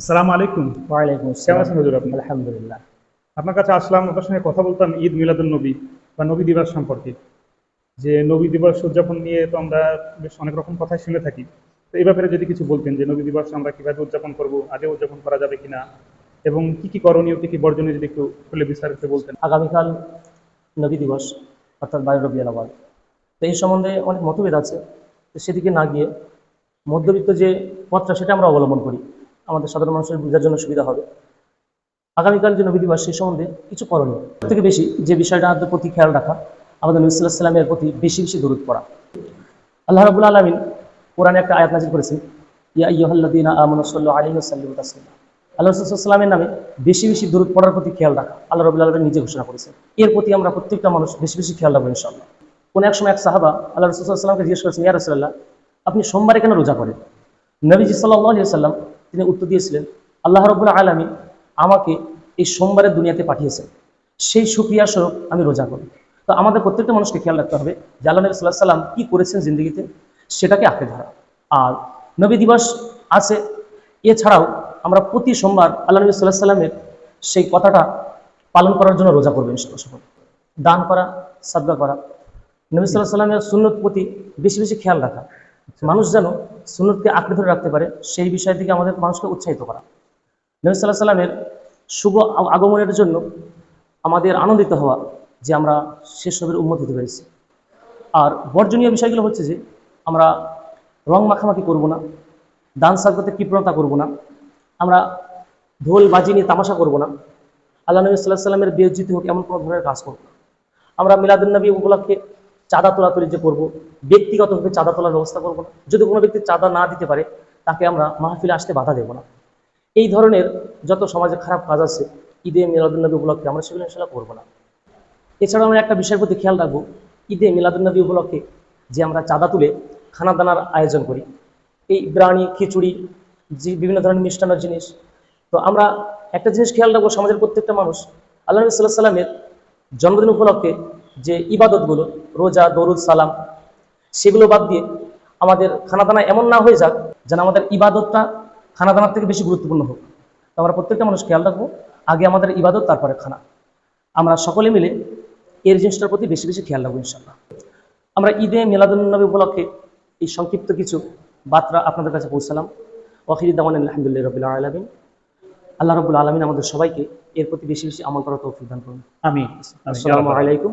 আসসালামু আলাইকুম। ওয়ালাইকুম আসসালাম আছেন হুজুর আপনি? আলহামদুলিল্লাহ। আপনার কাছে আসলাম আপনার সঙ্গে কথা বলতাম ঈদ মিলাদুল নবী বা নবী দিবস সম্পর্কে। যে নবী দিবস উদযাপন নিয়ে তো আমরা বেশ অনেক রকম কথাই শুনে থাকি। তো এই ব্যাপারে যদি কিছু বলতেন যে নবী দিবস আমরা কীভাবে উদযাপন করব আগে উদযাপন করা যাবে কিনা এবং কি কি করণীয় কি কি বর্জনীয় যদি একটু খুলে বিস্তারিত বলতেন। আগামীকাল নবী দিবস অর্থাৎ বায়ু রবি আলাবাদ তো এই সম্বন্ধে অনেক মতভেদ আছে। তো সেদিকে না গিয়ে মধ্যবিত্ত যে পথটা সেটা আমরা অবলম্বন করি। আমাদের সাধারণ মানুষের বোঝার জন্য সুবিধা হবে। আগামীকাল যে নবী দিবস সেই সম্বন্ধে কিছু করণীয়। থেকে বেশি যে বিষয়টার প্রতি খেয়াল রাখা, আমাদের নবী সাল্লাহ সাল্লামের প্রতি বেশি বেশি দূরত পড়া। আল্লাহ রাবুল আলমিন কোরআনে একটা আয়াত নাজির করেছেন, ইয়া ইয়ুহাল্লাদিনা আমানু সাল্লু আলাইহি আল্লাহ নামে বেশি বেশি দূরত পড়ার প্রতি খেয়াল রাখা। আল্লাহ রবুল আলমিন নিজে ঘোষণা করেছেন। এর প্রতি আমরা প্রত্যেকটা মানুষ বেশি বেশি খেয়াল রাখব ইনশাল্লাহ কোন এক সময় এক সাহাবা আল্লাহ রসুলামকে জিজ্ঞেস করেছেন, ইয়া রসুল্লাহ আপনি সোমবারে কেন রোজা করেন? নবীজি সাল্লাহ আলিয়া সাল্লাম তিনি উত্তর দিয়েছিলেন, আল্লাহ রবুল্লা আলমী আমাকে এই সোমবারের দুনিয়াতে পাঠিয়েছেন। সেই সুক্রিয়া স্বরূপ আমি রোজা করি তো আমাদের প্রত্যেকটা মানুষকে খেয়াল রাখতে হবে যে আল্লাহ নবী সাল্লাহ সাল্লাম কী করেছেন জিন্দগিতে? সেটাকে আঁকড়ে ধরা। আর নবী দিবস আছে, এছাড়াও আমরা প্রতি সোমবার আল্লাহ নবী সাল্লাহ সাল্লামের সেই কথাটা পালন করার জন্য রোজা করবেন সকল দান করা, সাদগা করা। নবী সাল্লাহ সাল্লামের সুন্নত প্রতি বেশি বেশি খেয়াল রাখা। মানুষ যেন সুন্নতকে আঁকড়ে ধরে রাখতে পারে, সেই বিষয় থেকে আমাদের মানুষকে উৎসাহিত করা। নবী সাল্লাহ সাল্লামের শুভ আগমনের জন্য আমাদের আনন্দিত হওয়া যে আমরা শেষ নবীর উন্মত হতে পেরেছি। আর বর্জনীয় বিষয়গুলো হচ্ছে যে, আমরা রং মাখামাখি করব না দান সাদগাতে কৃপণতা করব না, আমরা ঢোল বাজি নিয়ে তামাশা করব না, আল্লাহ নবী সাল্লাহ সাল্লামের বিয়োজিত হোক এমন কোনো ধরনের কাজ করব না। আমরা মিলাদুলনবী উপলক্ষে চাঁদা তোলাতুলি যে করব, ব্যক্তিগতভাবে চাঁদা তোলার ব্যবস্থা করব না। যদি কোনো ব্যক্তি চাঁদা না দিতে পারে, তাকে আমরা মাহফিলে আসতে বাধা দেব না। এই ধরনের যত সমাজে খারাপ কাজ আছে, ঈদে মিলাদুলনবী উপলক্ষে আমরা সেগুলো ইনশাল্লাহ করব না। এছাড়া আমরা একটা বিষয়ের প্রতি খেয়াল রাখব, ঈদে মিলাদুলনবী উপলক্ষে যে আমরা চাঁদা তুলে খানা দানার আয়োজন করি। এই বিরিয়ানি, খিচুড়ি যে বিভিন্ন ধরনের মিষ্টান্ন জিনিস। তো আমরা একটা জিনিস খেয়াল রাখব, সমাজের প্রত্যেকটা মানুষ, আল্লাহ সাল্লাহ সাল্লামের জন্মদিন উপলক্ষে যে ইবাদতগুলো রোজা দরুদ সালাম সেগুলো বাদ দিয়ে আমাদের খানাদানা এমন না হয়ে যাক যেন আমাদের ইবাদতটা খানাদানার থেকে বেশি গুরুত্বপূর্ণ হোক। তো আমরা প্রত্যেকটা মানুষ খেয়াল রাখব আগে আমাদের ইবাদত তারপরে খানা। আমরা সকলে মিলে এর জিনিসটার প্রতি বেশি বেশি খেয়াল রাখব ইনশাল্লাহ আমরা ঈদে মিলাদুলনবী উপলক্ষে এই সংক্ষিপ্ত কিছু বার্তা আপনাদের কাছে পৌঁছালাম। ওয়াহিদ দামান আলহামদুলিল্লাহ রবিল্লা আলমিন। আল্লাহ রবুল আলমিন আমাদের সবাইকে এর প্রতি বেশি বেশি আমল করার তৌফিক দান করুন। আমি আসসালামু আলাইকুম